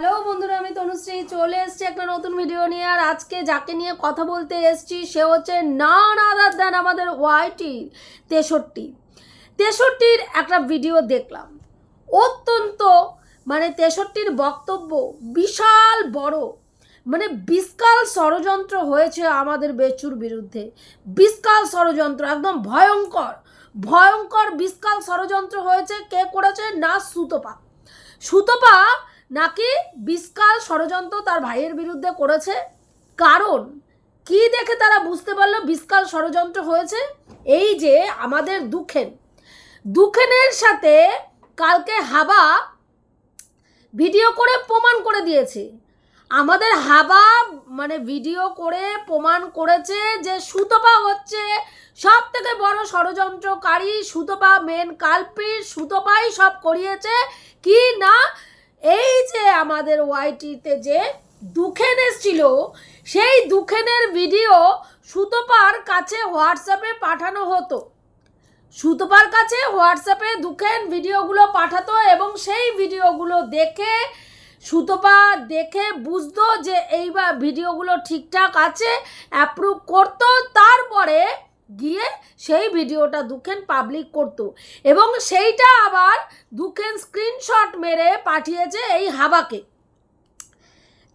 Hello বন্ধুরা, আমি তনুশ্রী চলে এসেছি একটা নতুন ভিডিও নিয়ে। আর আজকে যাকে নিয়ে কথা বলতে এসেছি, সে হচ্ছে না আদার দেন আমাদের ওয়াইটি তেষট্টি। তেষট্টির একটা ভিডিও দেখলাম। অত্যন্ত মানে তেষট্টির বক্তব্য বিশাল বড়। মানে বিশকাল ষড়যন্ত্র হয়েছে আমাদের বেচুর বিরুদ্ধে। বিশকাল ষড়যন্ত্র, একদম ভয়ঙ্কর। ভয়ঙ্কর বিশকাল ষড়যন্ত্র হয়েছে, কে করেছে? না সুতপা। সুতপা নাকি বিশকাল ষড়যন্ত্র তার ভাইয়ের বিরুদ্ধে করেছে? কারণ কি দেখে তারা বুঝতে পারল বিশকাল ষড়যন্ত্র হয়েছে? এই যে আমাদের দুঃখেন। দুঃখেনের সাথে কালকে হাবা ভিডিও করে প্রমাণ করে দিয়েছে। আমাদের হাবা মানে ভিডিও করে প্রমাণ করেছে যে সুতপা হচ্ছে সব থেকে বড় ষড়যন্ত্রকারী। সুতপা মেন কালপ্রিট সুতপাই সব করিয়েছে। কি না? এই যে আমাদের ওয়াইটিতে যে দুখেন এসছিল, সেই দুখেনের ভিডিও সুতপার কাছে হোয়াটসঅ্যাপে পাঠানো হতো। সুতপার কাছে হোয়াটসঅ্যাপে দুখেন ভিডিওগুলো পাঠাতো এবং সেই ভিডিওগুলো দেখে সুতপা দেখে বুঝতো যে এইবার ভিডিওগুলো ঠিকঠাক আছে অ্যাপ্রুভ করতো। তারপরে গিয়ে সেই ভিডিওটা দুখেন পাবলিক করতো। এবং সেইটা আবার দুখেন স্ক্রিনশট মেরে পাঠিয়েছে এই হাবাকে।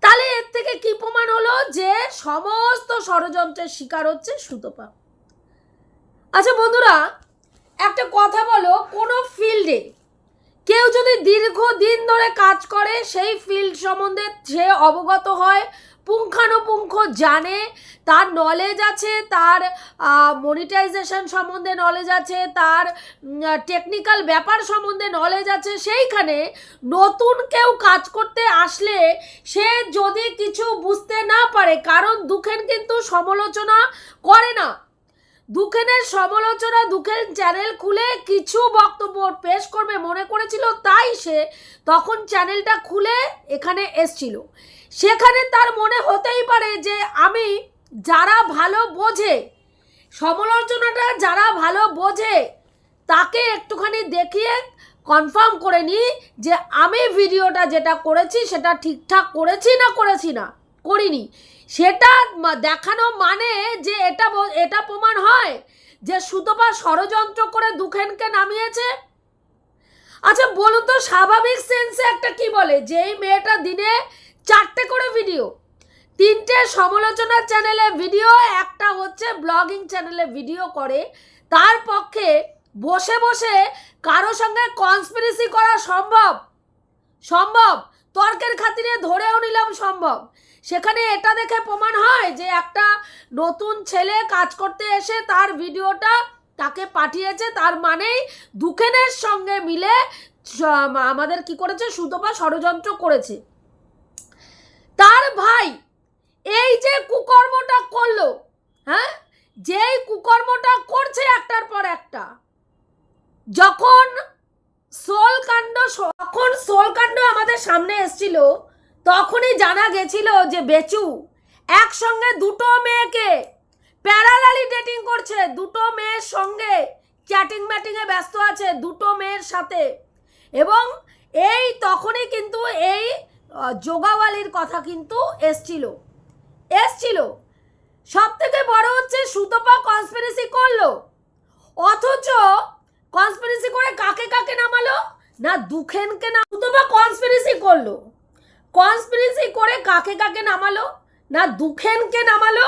তাহলে এর থেকে কি প্রমাণ হলো যে সমস্ত ষড়যন্ত্রের শিকার হচ্ছে সুতপা। আচ্ছা বন্ধুরা, একটা কথা বলো, কোনো ফিল্ডে কেউ যদি দীর্ঘদিন ধরে কাজ করে, সেই ফিল্ড সম্বন্ধে সে অবগত হয় পুঙ্খানুপুঙ্খ জানে, তার নলেজ আছে, তার মনিটাইজেশন সম্বন্ধে নলেজ আছে, তার টেকনিক্যাল ব্যাপার সম্বন্ধে নলেজ আছে, সেইখানে নতুন কেউ কাজ করতে আসলে সে যদি কিছু বুঝতে না পারে, কারণ দুঃখের কিন্তু সমালোচনা করে না। দুঃখেনের সমালোচনা দুঃখের চ্যানেল খুলে কিছু বক্তব্য পেশ করবে মনে করেছিল তাই সে তখন চ্যানেলটা খুলে এখানে এসছিল। সেখানে তার মনে হতেই পারে যে আমি যারা ভালো বোঝে, সমালোচনাটা যারা ভালো বোঝে, তাকে একটুখানি দেখিয়ে কনফার্ম করে নিই যে আমি ভিডিওটা যেটা করেছি সেটা ঠিকঠাক করেছি না করেছি না, করিনি। সেটা দেখানো মানে যে এটা এটা প্রমাণ হয় যে সুতপা ষড়যন্ত্র করে দুখেনকে নামিয়েছে? আচ্ছা বলুন তো স্বাভাবিক সেন্সে একটা কি বলে? যে এই মেয়েটা দিনে চারটে করে ভিডিও তিনটে সমালোচনা চ্যানেলে ভিডিও একটা হচ্ছে ব্লগিং চ্যানেলে ভিডিও করে। তার পক্ষে বসে বসে কারও সঙ্গে কনস্পিরেসি করা সম্ভব? সম্ভব। তর্কের খাতিরে ধরেও নিলাম সম্ভব। সেখানে এটা দেখে প্রমাণ হয় যে একটা নতুন ছেলে কাজ করতে এসে তার ভিডিওটা তাকে পাঠিয়েছে, তার মানেই দুখেনের সঙ্গে মিলে আমাদের কি করেছে সুতপা ষড়যন্ত্র করেছে। তার ভাই এই যে কুকর্মটা করল হ্যাঁ? যেই কুকর্মটা করছে একটার পর একটা, যখন সোলকাণ্ড যখন সোলকাণ্ড আমাদের সামনে এসছিল, তখনই জানা গেছিল যে বেচু একসঙ্গে দুটো মেয়েকে প্যারালালি ডেটিং করছে। দুটো মেয়ের সঙ্গে চ্যাটিং ম্যাটিংয়ে ব্যস্ত আছে দুটো মেয়ের সাথে। এবং এই তখনই কিন্তু এই যোগাওয়ালির কথা কিন্তু এসছিল। এসছিল। সব থেকে বড় হচ্ছে সুতপা কনস্পিরেসি করল। অথচ কনস্পিরেসি করে কাকে কাকে নামালো? না দুখেনকে না বা কনস্পিরেসি করল। কনস্পিরেসি করে কাকে কাকে নামালো? না দুখেনকে নামালো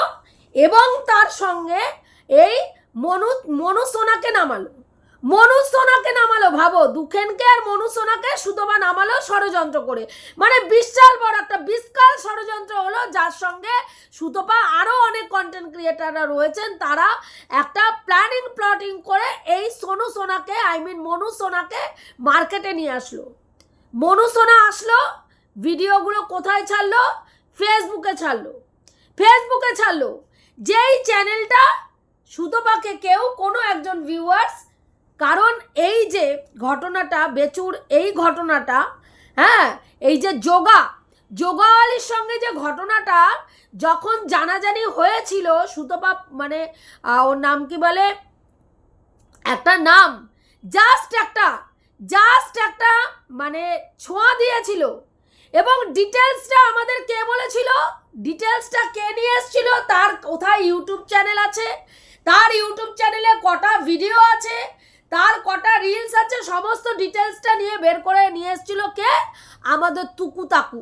এবং তার সঙ্গে এই মনু মনুসোনাকে নামালো। মনু সোনাকে নামালো, ভাবো। দুখেনকে আর মনু সোনাকে সুতপা নামালো ষড়যন্ত্র করে। মানে বিশাল বড় একটা বিশাল ষড়যন্ত্র হলো, যার সঙ্গে সুতপা আরও অনেক কন্টেন্ট ক্রিয়েটাররা রয়েছেন। তারা একটা প্ল্যানিং প্লটিং করে এই সোনু সোনাকে আই মিন মনু সোনাকে মার্কেটে নিয়ে আসলো। মনু সোনা আসলো, ভিডিওগুলো কোথায় ছাড়লো? ফেসবুকে ছাড়লো। ফেসবুকে ছাড়লো। যেই চ্যানেলটা সুতপাকে কেউ, কোনো একজন ভিউয়ার্স কারণ এই যে ঘটনাটা, বেচুর এই ঘটনাটা হ্যাঁ এই যে যোগা যোগা আলীর সঙ্গে যে ঘটনাটা, যখন জানাজানি হয়েছিল সুতপা মানে ওর নাম কি বলে? একটা নাম জাস্ট একটা জাস্ট একটা মানে ছোঁয়া দিয়েছিল। এবং ডিটেলসটা আমাদের কে বলেছিল? ডিটেলসটা কে নিয়ে এসেছিল? তার কোথায় ইউটিউব চ্যানেল আছে? তার ইউটিউব চ্যানেলে কটা ভিডিও আছে? তার কটা রিলস আছে, সমস্ত ডিটেলসটা নিয়ে বের করে নিয়ে এসেছিল কে? আমাদের তুকু তাকু।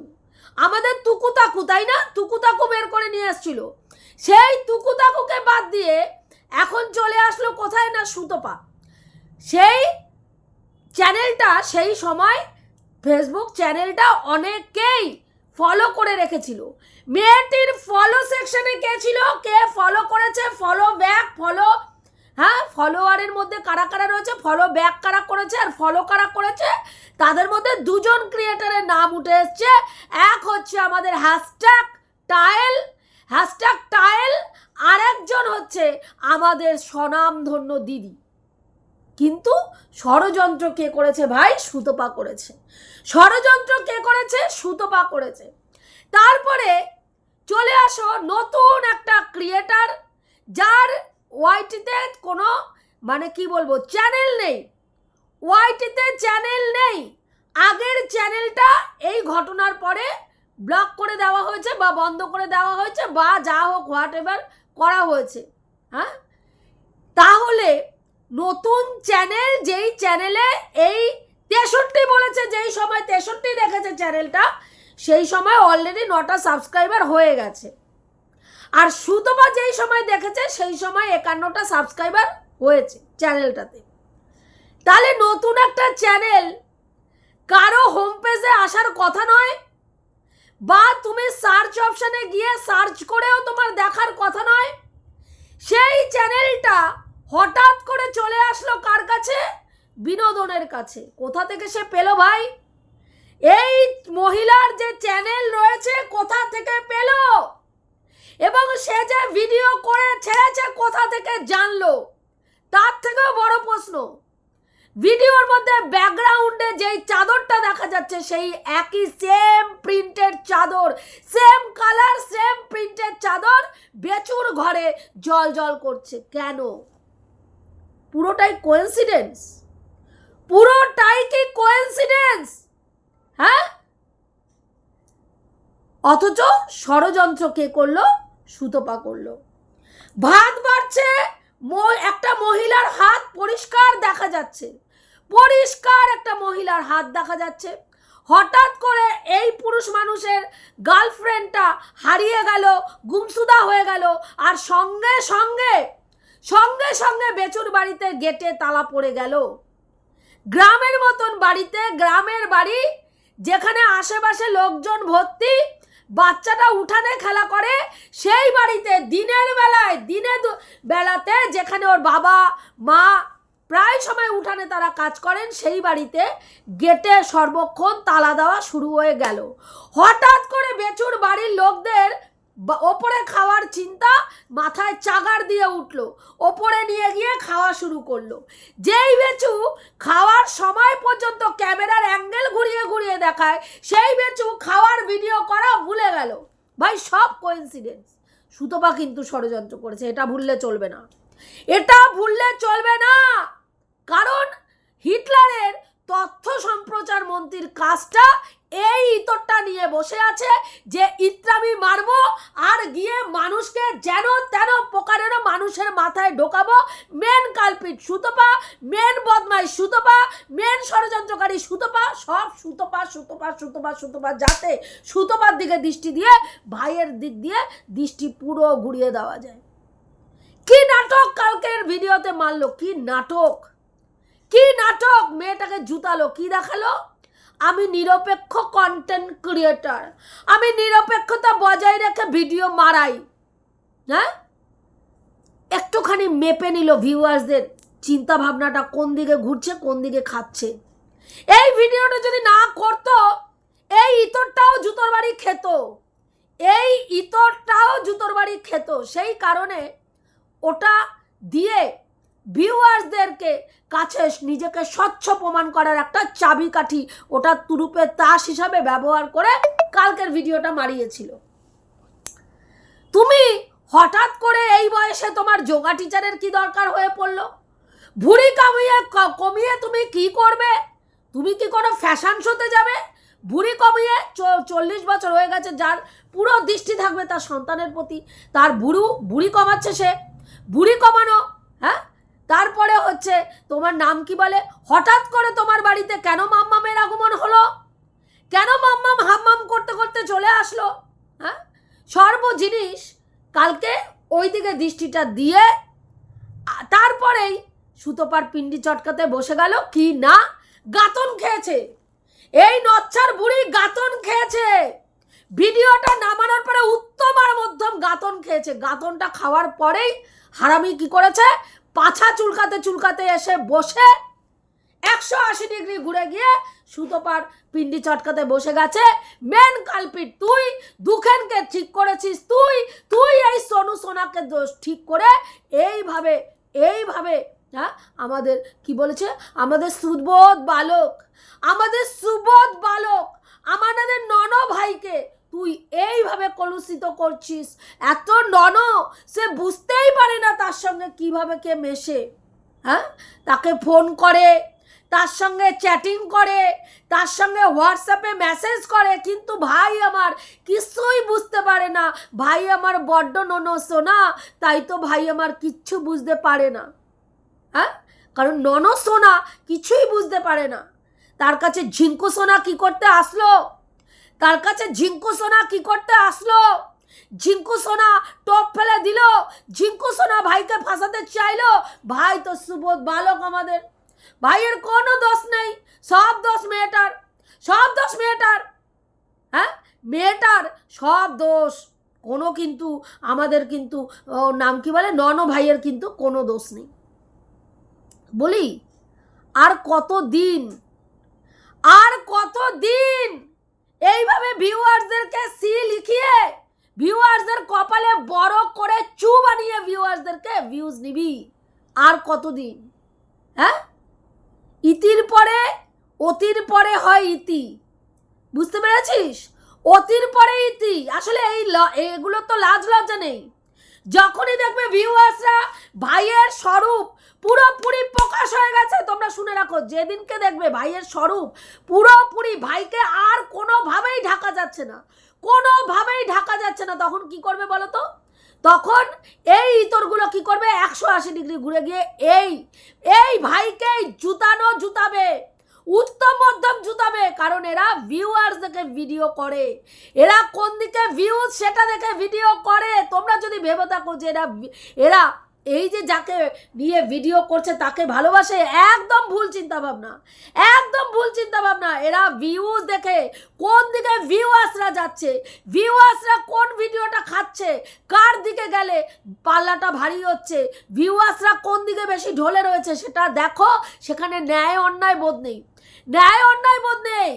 আমাদের তুকু তাকু, তাই না? তুকু তাকু বের করে নিয়ে এসেছিল। সেই তুকু তাকুকে বাদ দিয়ে এখন চলে আসলো কোথায় না সুতপা? সেই চ্যানেলটা সেই সময় ফেসবুক চ্যানেলটা অনেকেই ফলো করে রেখেছিল। মেয়েটির ফলো সেকশনে কে ছিল? কে ফলো করেছে? ফলো ব্যাক ফলো হ্যাঁ ফলোয়ারের মধ্যে কারা কারা রয়েছে? ফলো ব্যাক কারা করেছে আর ফলো কারা করেছে? তাদের মধ্যে দুজন ক্রিয়েটারের নাম উঠে এসছে। এক হচ্ছে আমাদের হ্যাশট্যাগ টাইল হ্যাশট্যাগ টাইল আরেকজন হচ্ছে আমাদের স্বনামধন্য দিদি। কিন্তু ষড়যন্ত্র কে করেছে ভাই? সুতপা করেছে। ষড়যন্ত্র কে করেছে? সুতপা করেছে। তারপরে চলে আসো নতুন একটা ক্রিয়েটার যার ওয়াইটিতে কোনো মানে কি বলব চ্যানেল নেই। ওয়াইটিতে চ্যানেল নেই। আগের চ্যানেলটা এই ঘটনার পরে ব্লক করে দেওয়া হয়েছে বা বন্ধ করে দেওয়া হয়েছে বা যা হোক হোয়াট এভার করা হয়েছে। হ্যাঁ? তাহলে নতুন চ্যানেল যেই চ্যানেলে এই তেষট্টি বলেছে, যেই সময় তেষট্টি দেখেছে চ্যানেলটা সেই সময় অলরেডি নটা সাবস্ক্রাইবার হয়ে গেছে। আর সুতপা যেই সময় দেখেছে, সেই সময় একান্নটা সাবস্ক্রাইবার হয়েছে চ্যানেলটাতে তাহলে নতুন একটা চ্যানেল কারও হোম পেজে আসার কথা নয়, বা তুমি সার্চ অপশানে গিয়ে সার্চ করেও তোমার দেখার কথা নয়, সেই চ্যানেলটা হঠাৎ করে চলে আসলো কার কাছে? বিনোদনের কাছে। কোথা থেকে সে পেল ভাই? এই মহিলার যে চ্যানেল রয়েছে, কোথা থেকে পেল? এবং সে যে ভিডিও করে ছেড়েছে কোথা থেকে জানলো? তার থেকেও বড় প্রশ্ন। ভিডিওর মধ্যে ব্যাকগ্রাউন্ডে যেই চাদরটা দেখা যাচ্ছে, সেই একই সেম প্রিন্টেড চাদর সেম কালার সেম প্রিন্টের চাদর বেচুর ঘরে জল জল করছে। কেন? পুরোটাই কোয়েন্সিডেন্স পুরোটাই কি কোয়েন্সিডেন্স হ্যাঁ? অথচ ষড়যন্ত্র কে করল? সুতপা করল ভাত বাড়ছে একটা মহিলার হাত পরিষ্কার দেখা যাচ্ছে। পরিষ্কার একটা মহিলার হাত দেখা যাচ্ছে। হঠাৎ করে এই পুরুষ মানুষের গার্লফ্রেন্ডটা হারিয়ে গেল, গুমসুদা হয়ে গেল, আর সঙ্গে সঙ্গে সঙ্গে সঙ্গে বেচুর বাড়িতে গেটে তালা পড়ে গেল। গ্রামের মতন বাড়িতে, গ্রামের বাড়ি যেখানে আশেপাশে লোকজন ভর্তি বাচ্চাটা উঠানে খেলা করে, সেই বাড়িতে দিনের বেলায়, দিনে বেলাতে যেখানে ওর বাবা, মা প্রায় সময় উঠানে তারা কাজ করেন, সেই বাড়িতে গেটে সর্বক্ষণ তালা দেওয়া শুরু হয়ে গেল। হঠাৎ করে বেচুর বাড়ির লোকদের ওপরে খাওয়ার চিন্তা মাথায় চাগার দিয়ে উঠল। ওপরে নিয়ে গিয়ে খাওয়া শুরু করল। যেই বেচু খাওয়ার সময় পর্যন্ত ক্যামেরার অ্যাঙ্গেল ঘুরিয়ে ঘুরিয়ে দেখায়, সেই বেচু খাওয়ার ভিডিও করা ভুলে গেল। ভাই, সব কোইন্সিডেন্স সুতপা কিন্তু ষড়যন্ত্র করেছে, এটা ভুললে চলবে না। এটা ভুললে চলবে না! কারণ হিটলারের তথ্য সম্প্রচার মন্ত্রীর কাজটা এই ইতরটা নিয়ে বসে আছে যে ইত্রামি মারবো আর গিয়ে মানুষকে যেন তেন প্রকারের মানুষের মাথায় ঢোকাবো। মেন কালপিট সুতপা মেন বদমাই সুতপা মেন ষড়যন্ত্রকারী সুতপা, সব সুতপা সুতপা সুতপা সুতপা যাতে সুতপার দিকে দৃষ্টি দিয়ে, ভাইয়ের দিক দিয়ে দৃষ্টি পুরো ঘুরিয়ে দেওয়া যায়। কি নাটক কালকের ভিডিওতে মারলো? কি নাটক? কি নাটক? মেয়েটাকে জুতালো, কি দেখাল? আমি নিরপেক্ষ কন্টেন্ট ক্রিয়েটার আমি নিরপেক্ষতা বজায় রেখে ভিডিও মারাই। হ্যাঁ? একটুখানি মেপে নিল ভিউয়ার্সদের চিন্তা ভাবনাটা কোন দিকে ঘুরছে, কোন দিকে খাচ্ছে। এই ভিডিওটা যদি না করতো, এই ইতরটাও জুতোর বাড়ি খেত। এই ইতরটাও জুতোর বাড়ি খেত। সেই কারণে ওটা দিয়ে ভিউয়ার্সদেরকে কাছে নিজেকে স্বচ্ছ প্রমাণ করার একটা চাবিকাঠি। ওটা তুরুপের তাস হিসাবে ব্যবহার করে কালকের ভিডিওটা মারিয়েছিল। তুমি হঠাৎ করে এই বয়সে তোমার যোগা টিচারের কি দরকার হয়ে পড়ল? ভুড়ি কামিয়ে কমিয়ে তুমি কি করবে? তুমি কি কোনো ফ্যাশন শোতে যাবে? ভুড়ি কমিয়ে চল্লিশ বছর হয়ে গেছে, যার পুরো দৃষ্টি থাকবে তার সন্তানের প্রতি। তার বুড়ু বুড়ি কমাচ্ছে সে। বুড়ি কমানো হ্যাঁ? তারপরে হচ্ছে তোমার নাম কি বলে? হঠাৎ করে তোমার বাড়িতে কেন মাম্মামের আগমন হলো? কেন মাম্মাম হাম্মাম করতে করতে চলে আসলো? হ্যাঁ? সর্ব জিনিস কালকে ওই দিকে দৃষ্টিটা দিয়ে তারপরেই সুতোপার পিন্ডি চটকাতে বসে গেল। কি না? গাতন খেয়েছে। এই নচ্ছার বুড়ি গাতন খেয়েছে। ভিডিওটা নামানোর পরে উত্তম আর মধ্যম গাতন খেয়েছে। গাতনটা খাওয়ার পরেই হারামি কি করেছে? পাছা চুলকাতে চুলকাতে এসে বসে একশো আশি ডিগ্রি ঘুরে গিয়ে সুতোপার পিন্ডি চটকাতে বসে গেছে। মেন কালপিট তুই, দুখেনকে ঠিক করেছিস তুই তুই এই সোনু সোনাকে দোষ ঠিক করে এইভাবে এইভাবে হ্যাঁ আমাদের কি বলেছে? আমাদের সুবোধ বালক, আমাদের সুবোধ বালক, আমাদের নন ভাইকে তুই এইভাবে কলুষিত করছিস? এত নন, সে বুঝতেই পারে না তার সঙ্গে কীভাবে কে মেশে। হ্যাঁ? তাকে ফোন করে, তার সঙ্গে চ্যাটিং করে, তার সঙ্গে হোয়াটসঅ্যাপে মেসেজ করে। কিন্তু ভাই আমার কিছুই বুঝতে পারে না। ভাই আমার বড্ড নন, সোনা। তাই তো ভাই আমার কিচ্ছু বুঝতে পারে না। হ্যাঁ? কারণ নন, সোনা কিছুই বুঝতে পারে না। তার কাছে ঝিঙ্কু, সোনা কি করতে আসলো? তার কাছে ঝিঙ্কু সোনা কি করতে আসলো? ঝিঙ্কু সোনা টপ ফেলে দিল। ঝিঙ্কু সোনা ভাইকে ফাঁসাতে চাইলো। ভাই তো সুবোধ বালক আমাদের। ভাইয়ের কোনো দোষ নেই। সব দোষ মেয়েটার। সব দোষ মেয়েটার। হ্যাঁ? মেয়েটার সব দোষ। কোনো কিন্তু আমাদের কিন্তু নাম কি বলে? নন ভাইয়ের কিন্তু কোনো দোষ নেই। বলি, আর কত দিন আর কত দিন ভিউয়ার্সদেরকে সি লিখিয়ে ভিউয়ার্সদের কপালে বড় করে চু বানিয়ে ভিউয়ার্সদেরকে ভিউজ নিবি। আর কতদিন? হ্যাঁ? ইতির পরে, অতির পরে হয় ইতি। বুঝতে পেরেছিস? অতির পরে ইতি। আসলে এই এগুলো তো লাজ লজ্জা নেই। যখনই দেখবে ভিউয়ার্সরা ভাইয়ের স্বরূপ পুরোপুরি প্রকাশ হয়ে গেছে, তোমরা শুনে রাখো, যেদিনকে দেখবে ভাইয়ের স্বরূপ পুরোপুরি ভাইকে আর কোনোভাবেই ঢাকা যাচ্ছে না। কোনোভাবেই ঢাকা যাচ্ছে না। তখন কি করবে বলো তো? তখন এই ইতরগুলো কি করবে? একশো আশি ডিগ্রি ঘুরে গিয়ে এই এই ভাইকেই জুতানো জুতাবে। উত্তম মধ্যম জুতাবে, কারণ এরা ভিউয়ার্স দেখে ভিডিও করে। এরা কোন দিকে ভিউজ সেটা দেখে ভিডিও করে। তোমরা যদি ভেবে থাকো যে এরা এরা এই যে যাকে নিয়ে ভিডিও করছে তাকে ভালোবাসে, একদম ভুল চিন্তা ভাবনা একদম ভুল চিন্তা ভাবনা এরা ভিউজ দেখে কোন দিকে ভিউয়ার্সরা যাচ্ছে ভিউয়ার্সরা কোন ভিডিওটা খাচ্ছে, কার দিকে গেলে পাল্লাটা ভারী হচ্ছে ভিউয়ার্সরা কোন দিকে বেশি ঢলে রয়েছে সেটা দেখো, সেখানে ন্যায় অন্যায় বোধ নেই। ন্যায় অন্যায় বোধ নেই।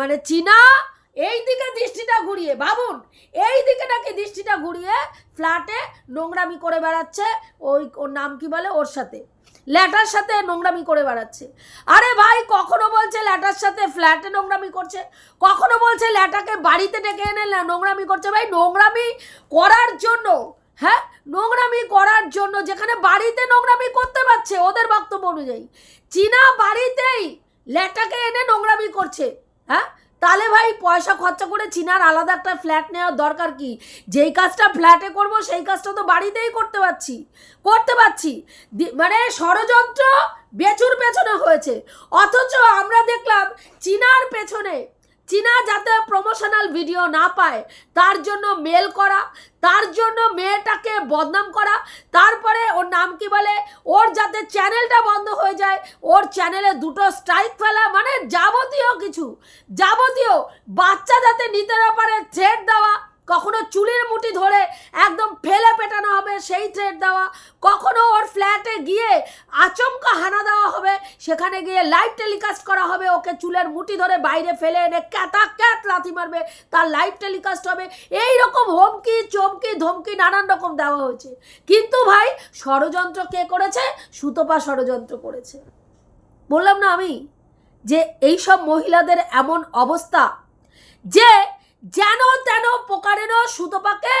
মানে চীনা, এই দিকে দৃষ্টিটা ঘুরিয়ে, ভাবুন, এই দিকে নাকি দৃষ্টিটা ঘুরিয়ে ফ্ল্যাটে নোংরামি করে বেড়াচ্ছে ওই, ওর নাম কি বলে? ওর সাথে। ল্যাটার সাথে নোংরামি করে বেড়াচ্ছে। আরে ভাই, কখনো বলছে ল্যাটার সাথে ফ্ল্যাটে নোংরামি করছে? কখনো বলছে ল্যাটাকে বাড়িতে ডেকে এনে নোংরামি করছে? ভাই, নোংরামি করার জন্য হ্যাঁ? নোংরামি করার জন্য যেখানে বাড়িতে নোংরামি করতে পারছে, ওদের বক্তব্য অনুযায়ী। চীনা বাড়িতেই ল্যাটাকে এনে নোংরামি করছে হ্যাঁ? তাহলে ভাই পয়সা খরচা করে চিনার আলাদা একটা ফ্ল্যাট নেওয়ার দরকার কি? যেই কাজটা ফ্ল্যাটে করব, সেই কাজটা তো বাড়িতেই করতে পারছি করতে পারছি। মানে ষড়যন্ত্র বেচুর পেছনে হয়েছে। অথচ আমরা দেখলাম চিনার পেছনে চীনা যাতে প্রমোশনাল ভিডিও না পায়, তার জন্য মেল করা, তার জন্য মেয়েটাকে বদনাম করা, তারপরে ওর নাম কি বলে, ওর যাতে চ্যানেলটা বন্ধ হয়ে যায়, ওর চ্যানেলে দুটো স্ট্রাইক ফেলা মানে যাবতীয় কিছু, যাবতীয় বাচ্চা যাতে নিতে না পারে থ্রেট দেওয়া কখনো চুলের মুঠি ধরে একদম ফেলে পেটানো হবে সেই থ্রেড দেওয়া, কখনো ওর ফ্ল্যাটে গিয়ে আচমকা হানা দেওয়া হবে, সেখানে গিয়ে লাইভ টেলিকাস্ট করা হবে, ওকে চুলের মুঠি ধরে বাইরে ফেলে এনে ক্যাতা ক্যাত লাথি মারবে, তার লাইভ টেলিকাস্ট হবে। এই রকম হুমকি, চমকি, ধমকি নানান রকম দেওয়া হয়েছে। কিন্তু ভাই, ষড়যন্ত্র কে করেছে? সুতপা ষড়যন্ত্র করেছে। বললাম না আমি? যে এই সব মহিলাদের এমন অবস্থা যে যেন তেন প্রকারেণ সুতপাকে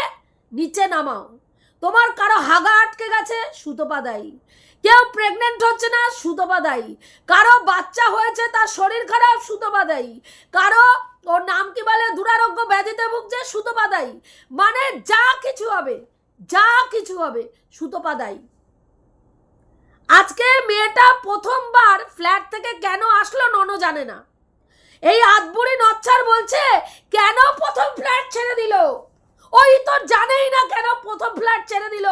নিচে নামাও। তোমার কারও হাগা আটকে গেছে, সুতপা দায়ী। কেউ প্রেগনেন্ট হচ্ছে না, সুতপা দায়ী। কারও বাচ্চা হয়েছে, তার শরীর খারাপ, সুতপা দায়ী। কারও, ওর নাম কি বলে, দুরারোগ্য ব্যাধিতে ভুগছে, সুতপা দায়ী। মানে যা কিছু হবে, যা কিছু হবে, সুতপা দায়ী। আজকে মেয়েটা প্রথমবার ফ্ল্যাট থেকে কেন আসলো নন জানে না। এই আদবুড়ি নচ্ছার বলছে, কেন প্রথম ফ্ল্যাট ছেড়ে দিল? ওই তো জানেই না কেন প্রথম ফ্ল্যাট ছেড়ে দিল।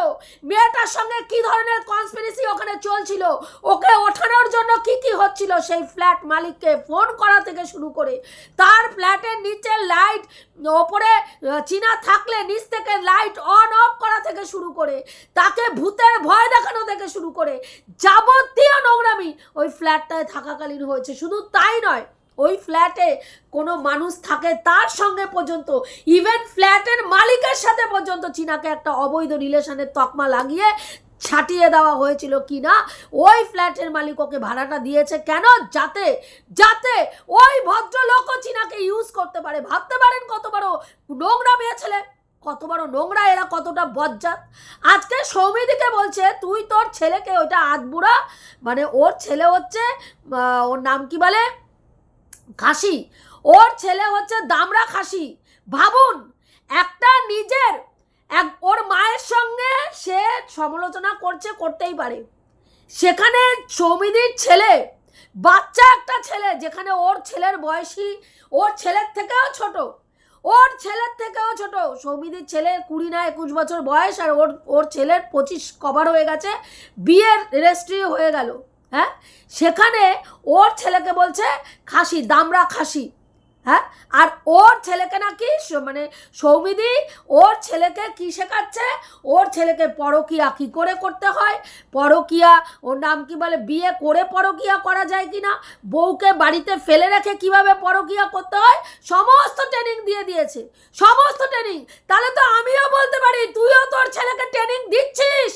মেয়েটার সঙ্গে কি ধরনের কনস্পিরেসি ওখানে চলছিল? ওকে ওঠানোর জন্য কি কি হচ্ছিল? সেই ফ্ল্যাট মালিককে ফোন করা থেকে শুরু করে, তার ফ্ল্যাটের নিচে লাইট ওপরে চীনা থাকলে নিচ থেকে লাইট অন অফ করা থেকে শুরু করে, তাকে ভূতের ভয় দেখানো থেকে শুরু করে, যাবতীয় নোংরামি ওই ফ্ল্যাটটায় থাকাকালীন হয়েছে। শুধু তাই নয় ওই ফ্ল্যাটে কোনো মানুষ থাকে তার সঙ্গে পর্যন্ত ইভেন ফ্ল্যাটের মালিকের সাথে পর্যন্ত চীনাকে একটা অবৈধ রিলেশনের তকমা লাগিয়ে ছাটিয়ে দেওয়া হয়েছিল কি না ওই ফ্ল্যাটের মালিক ওকে ভাড়াটা দিয়েছে কেন? যাতে যাতে ওই ভদ্রলোকও চীনাকে ইউজ করতে পারে। ভাবতে পারেন কত বড় নোংরা মেয়ে ছেলে, কত বড় নোংরা, এরা কতটা বজ্জাত। আজকে সৌমিদিকে বলছে, তুই তোর ছেলেকে ওইটা আধবুড়া মানে ওর ছেলে হচ্ছে ওর নাম কি বলে? খাসি। ওর ছেলে হচ্ছে দামরা খাসি। ভাবুন, একটা নিজের, এক, ওর মায়ের সঙ্গে সে সমালোচনা করছে, করতেই পারে। সেখানে সৌমিদির ছেলে, বাচ্চা একটা ছেলে, যেখানে ওর ছেলের বয়সী ওর ছেলের থেকেও ছোট। ওর ছেলের থেকেও ছোট। সৌমিদির ছেলের কুড়ি না একুশ বছর বয়স, আর ওর ওর ছেলের পঁচিশ কভার হয়ে গেছে, বিয়ের রেজিস্ট্রি হয়ে গেল। হ্যাঁ? সেখানে ওর ছেলেকে বলছে, খাসি দামরা খাসি। হ্যাঁ? আর ওর ছেলেকে নাকি মানে সৌমিদি, ওর ছেলেকে কি শেখাচ্ছে? ওর ছেলেকে পরকিয়া কি করে করতে হয়? পরকিয়া, ওর নাম কি বলে? বিয়ে করে পরকিয়া করা যায় কি না বউকে বাড়িতে ফেলে রেখে কীভাবে পরকিয়া করতে হয়? সমস্ত ট্রেনিং দিয়ে দিয়েছে। সমস্ত ট্রেনিং তাহলে তো আমিও বলতে পারি, তুইও তোর ছেলেকে ট্রেনিং দিচ্ছিস?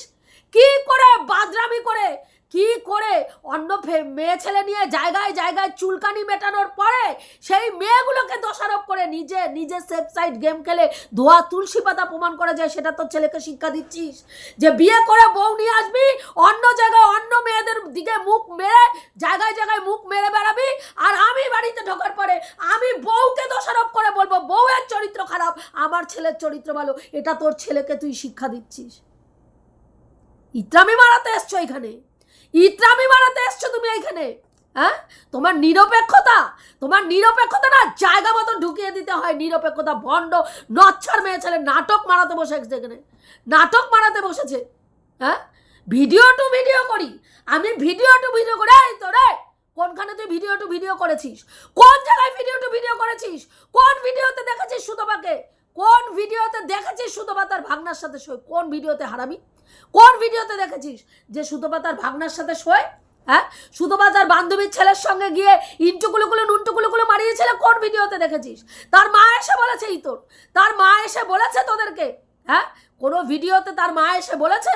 কি করে বাদরামি করে? কি করে অন্য মেয়ে ছেলে নিয়ে জায়গায় জায়গায় চুলকানি মেটানোর পরে সেই মেয়েগুলোকে দোষারোপ করে নিজে নিজে সেফ সাইড গেম খেলে ধোয়া তুলসী পাতা প্রমাণ করা যায়, সেটা তোর ছেলেকে শিক্ষা দিচ্ছিস? যে বিয়ে করে বউ নিয়ে আসবি, অন্য জায়গায় অন্য মেয়েদের দিকে মুখ মেরে, জায়গায় জায়গায় মুখ মেরে বেড়াবি, আর আমি বাড়িতে ঢোকার পরে আমি বউকে দোষারোপ করে বলব, বউয়ের চরিত্র খারাপ, আমার ছেলের চরিত্র ভালো, এটা তোর ছেলেকে তুই শিক্ষা দিচ্ছিস। ইত্রামি মারাতে এসছো এখানে। ইত্রামি মারাতে এসছো তুমি এখানে হ্যাঁ? তোমার নিরপেক্ষতা তোমার নিরপেক্ষতা না জায়গা মতো ঢুকিয়ে দিতে হয়। নিরপেক্ষতা ভণ্ড, নচ্ছার মেয়ে ছেলে নাটক মারাতে বসে এখানে। নাটক মারাতে বসেছে হ্যাঁ? ভিডিও টু ভিডিও করি। আমি ভিডিও টু ভিডিও করে। এই তো রে, কোনখানে তুই ভিডিও টু ভিডিও করেছিস? কোন জায়গায় ভিডিও টু ভিডিও করেছিস? কোন ভিডিওতে দেখেছিস সুতপাকে? কোন ভিডিওতে দেখেছিস সুতপা তার ভাগনার সাথে কোন ভিডিওতে হারামি? কোন ভিডিওতে দেখেছিস? যে সুতপা তার ভাগনার সাথে শোয় হ্যাঁ? সুতপা তার বান্ধবীর ছেলের সঙ্গে গিয়ে ইন্টুকুলুকুলো, নুনটুকুলুকুলো মারিয়েছিল কোন ভিডিওতে দেখেছিস? তার মা এসে বলেছে, এই তোর। মা এসে বলেছে তোদেরকে হ্যাঁ? কোনো ভিডিওতে তার মা এসে বলেছে?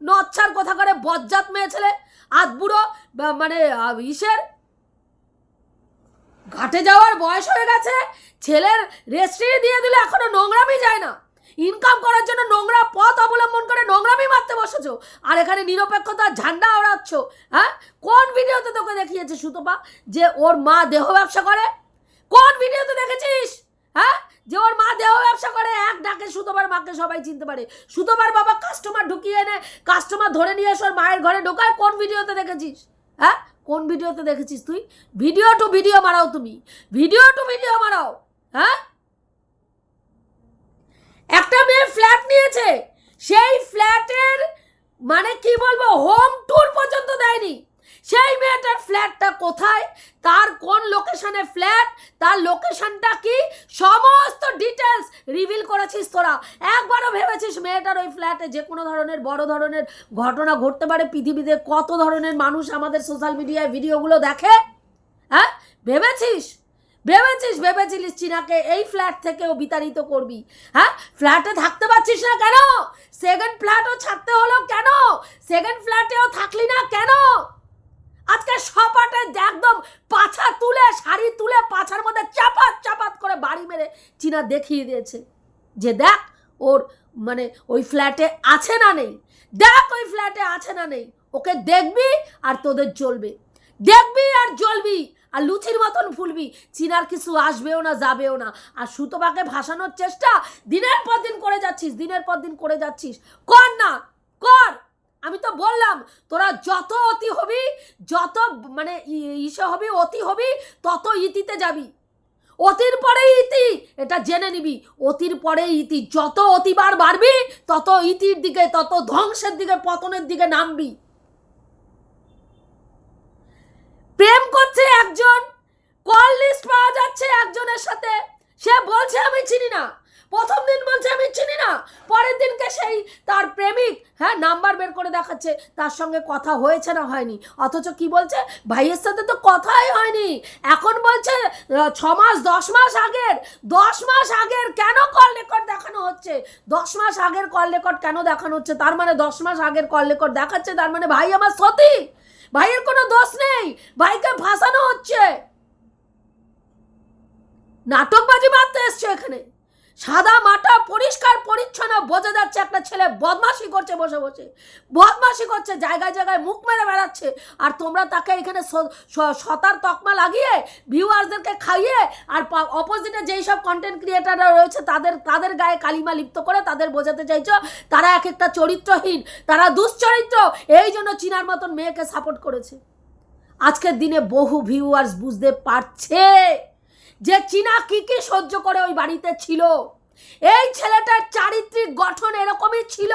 নচ্ছার কথা করে বজ্জাত মেয়ে ছেলে আধবুড়ো মানে ইসের ঘাটে যাওয়ার বয়স হয়ে গেছে, ছেলের রেস্ট্রি দিয়ে দিলে এখনও নোংরামি যায় না। ইনকাম করার জন্য নোংরা পথ অবলম্বন করে নোংরামি মারতে বসেছো। আর এখানে নিরপেক্ষতার ঝান্ডা ওড়াচ্ছ হ্যাঁ? কোন ভিডিওতে তোকে দেখিয়েছে সুতপা? যে ওর মা দেহ ব্যবসা করে? কোন ভিডিওতে দেখেছিস? হ্যাঁ? যে ওর মা দেহ ব্যবসা করে, এক ডাকে সুতোবার মাকে সবাই চিনতে পারে। সুতোবার বাবা কাস্টমার ঢুকিয়ে এনে কাস্টমার ধরে নিয়ে এসে ওর মায়ের ঘরে ঢোকায়, কোন ভিডিওতে দেখেছিস? হ্যাঁ? কোন ভিডিওতে দেখেছিস তুই? ভিডিও টু ভিডিও মারাও তুমি। ভিডিও টু ভিডিও মারাও হ্যাঁ? একটা মেয়ে ফ্ল্যাট নিয়েছে। সেই ফ্ল্যাটের মানে কি বলব হোম ট্যুর পর্যন্ত দেয়নি। সেই মেয়েটার ফ্ল্যাটটা কোথায়? তার কোন লোকেশনে ফ্ল্যাট তার লোকেশনটা কি? সমস্ত ডিটেলস রিভিল করেছিস তোরা। একবারও ভেবেছিস মেয়েটার ওই ফ্ল্যাটে যে কোনো ধরনের, বড় ধরনের ঘটনা ঘটতে পারে পৃথিবীতে? কত ধরনের মানুষ আমাদের সোশ্যাল মিডিয়ায় ভিডিওগুলো দেখে? হ্যাঁ? ভেবেছিস? ভেবেছিস, ভেবেছিলিস চীনাকে এই ফ্ল্যাট থেকেও বিতাড়িত করবি? হ্যাঁ? ফ্ল্যাটে থাকতে পারছিস না কেন? সেকেন্ড ফ্ল্যাটও ছাড়তে হলো কেন? সেকেন্ড ফ্ল্যাটেও থাকলি না কেন? আজকে সপাটে একদম পাছা তুলে, শাড়ি তুলে পাছার মধ্যে চাপাত চাপাত করে বাড়ি মেরে চীনা দেখিয়ে দিয়েছে। যে দেখ, ওর মানে ওই ফ্ল্যাটে আছে না নেই। দেখ ওই ফ্ল্যাটে আছে না নেই। ওকে দেখবি আর তোদের জ্বলবে। দেখবি আর জ্বলবি। আর লুচির মতন ফুলবি চিনার কিছু আসবেও না, যাবেও না। আর সুতোবাকে ভাসানোর চেষ্টা দিনের পর দিন করে যাচ্ছিস, দিনের পর দিন করে যাচ্ছিস। কর না, কর। আমি তো বললাম, তোরা যত অতি হবি, যত মানে ইসে হবি, অতি হবি, তত ইতিতে যাবি। অতির পরে ইতি, এটা জেনে নিবি। অতির পরে ইতি, যত অতিবার বাড়বি, তত ইতির দিকে, তত ধ্বংসের দিকে, পতনের দিকে নামবি। প্রেম করছে একজন কল লিস্ট পাওয়া যাচ্ছে একজনের সাথে। সে বলছে, আমি চিনি না। প্রথম দিন বলছে, আমি চিনি না। পরের দিনকে সেই তার প্রেমিক হ্যাঁ নাম্বার বের করে দেখাচ্ছে। তার সঙ্গে কথা হয়েছে না হয়নি। অথচ কি বলছে? ভাইয়ের সাথে তো কথাই হয়নি। এখন বলছে, ছ মাস, দশ মাস আগের, দশ মাস আগের কেন কল রেকর্ড দেখানো হচ্ছে? দশ মাস আগের কল রেকর্ড কেন দেখানো হচ্ছে? তার মানে দশ মাস আগের কল রেকর্ড দেখাচ্ছে, তার মানে ভাই আমার সতী। ভাইয়ের কোনো দোষ নেই। ভাইকে ফাঁসানো হচ্ছে। নাটকবাজি মারতে এসছে এখানে। সাদা মাটা পরিষ্কার, পরিচ্ছন্ন, বোঝা যাচ্ছে একটা ছেলে বদমাশি করছে বসে বসে। বদমাশি করছে, জায়গায় জায়গায় মুখ মেরে বেড়াচ্ছে। আর তোমরা তাকে এখানে সতার তকমা লাগিয়ে, ভিউয়ার্সদেরকে খাইয়ে, আর অপোজিটে যেই সব কন্টেন্ট ক্রিয়েটাররা রয়েছে, তাদের তাদের গায়ে কালিমা লিপ্ত করে তাদের বোঝাতে চাইছো, তারা এক একটা চরিত্রহীন, তারা দুশ্চরিত্র। এই জন্য চিনার মতন মেয়েকে সাপোর্ট করেছে। আজকের দিনে বহু ভিউয়ার্স বুঝতে পারছে। যে চীনা কি কি সহ্য করে ওই বাড়িতে ছিল। এই ছেলেটার চারিত্রিক গঠন এরকমই ছিল,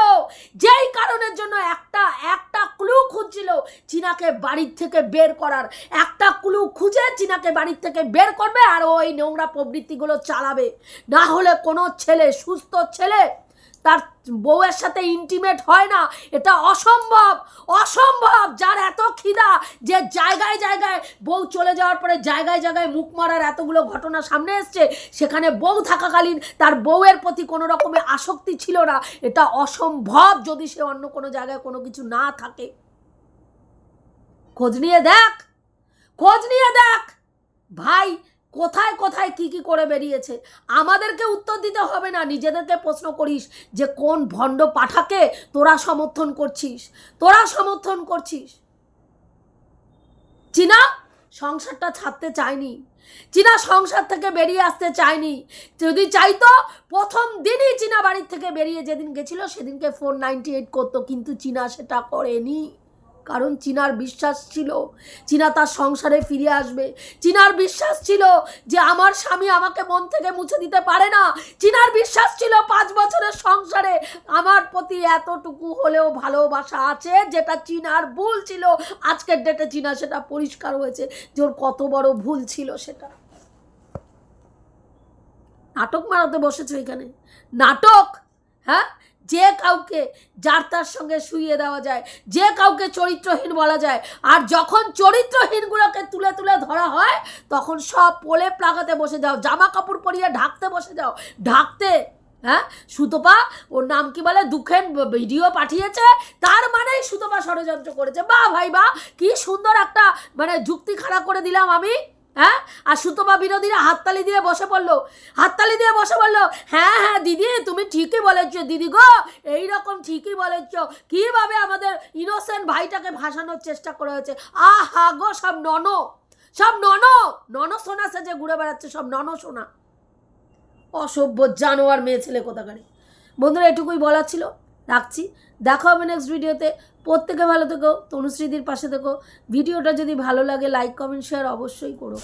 যেই কারণের জন্য একটা একটা ক্লু খুঁজছিল চীনাকে বাড়ির থেকে বের করার। একটা ক্লু খুঁজে চীনাকে বাড়ির থেকে বের করবে আর ওই নোংরা প্রবৃত্তিগুলো চালাবে। না হলে কোনো ছেলে, সুস্থ ছেলে তার বউয়ের সাথে ইন্টিমেট হয় না। এটা অসম্ভব অসম্ভব। যার এত খিদা যে জায়গায় জায়গায় বউ চলে যাওয়ার পরে জায়গায় জায়গায় মুখ মারার এতগুলো ঘটনা সামনে এসছে, সেখানে বউ থাকাকালীন তার বউয়ের প্রতি কোনো রকমের আসক্তি ছিল না। এটা অসম্ভব যদি সে অন্য কোনো জায়গায় কোনো কিছু না থাকে। খোঁজ নিয়ে দেখ, খোঁজ নিয়ে দেখ। ভাই কোথায় কোথায় কি কি করে বেরিয়েছে? আমাদেরকে উত্তর দিতে হবে না। নিজেদেরকে প্রশ্ন করিস যে কোন ভণ্ড পাঠাকে তোরা সমর্থন করছিস? তোরা সমর্থন করছিস? চীনা, সংসারটা ছাড়তে চায়নি। চীনা সংসার থেকে বেরিয়ে আসতে চায়নি। যদি চাইতো, প্রথম দিনই চীনা বাড়ির থেকে বেরিয়ে যেদিন গেছিল, সেদিনকে ফোর নাইনটি এইট করতো, কিন্তু চীনা সেটা করেনি। কারণ চীনার বিশ্বাস ছিল, চীনা তার সংসারে ফিরে আসবে। চীনার বিশ্বাস ছিল যে আমার স্বামী আমাকে মন থেকে মুছে দিতে পারে না। চীনার বিশ্বাস ছিল পাঁচ বছরের সংসারে আমার প্রতি এতটুকু হলেও ভালোবাসা আছে যেটা চীনার ভুল ছিল। আজকের ডেটে চীনা সেটা পরিষ্কার হয়েছে যে ওর কত বড় ভুল ছিল সেটা। নাটক মারাতে বসেছে এখানে? নাটক? হ্যাঁ? যে কাউকে যার তার সঙ্গে শুইয়ে দেওয়া যায়, যে কাউকে চরিত্রহীন বলা যায়, আর যখন চরিত্রহীনগুলোকে তুলে তুলে ধরা হয়, তখন সব পোলে প্লাগাতে বসে যাও জামা কাপড় পরিয়ে ঢাকতে বসে যাও। ঢাকতে হ্যাঁ? সুতপা, ওর নাম কি বলে? দুঃখেন ভিডিও পাঠিয়েছে, তার মানেই সুতপা ষড়যন্ত্র করেছে। বাহ ভাই বাহ, কি সুন্দর একটা মানে যুক্তি খাড়া করে দিলাম আমি। হ্যাঁ? আর সুতপা বিরোধীরা হাততালি দিয়ে বসে পড়ল। হাততালি দিয়ে বসে পড়ল। হ্যাঁ হ্যাঁ দিদি, তুমি ঠিকই বলেছ, দিদি গো। এই রকম ঠিকই বলেছ। কীভাবে আমাদের ইনোসেন্ট ভাইটাকে ভাসানোর চেষ্টা করা হয়েছে আহা গো, সব নন সব নন নন সোনা সেজে ঘুরে বেড়াচ্ছে, সব নন সোনা। অসভ্য জানোয়ার মেয়ে ছেলে কোথাকারে। বন্ধুরা, এটুকুই বলার ছিল। রাখছি। দেখা হবে নেক্সট ভিডিওতে প্রত্যেকে ভালো থেকো, তনুশ্রীদির পাশে থেকো। ভিডিওটা যদি ভালো লাগে লাইক কমেন্ট শেয়ার অবশ্যই করো।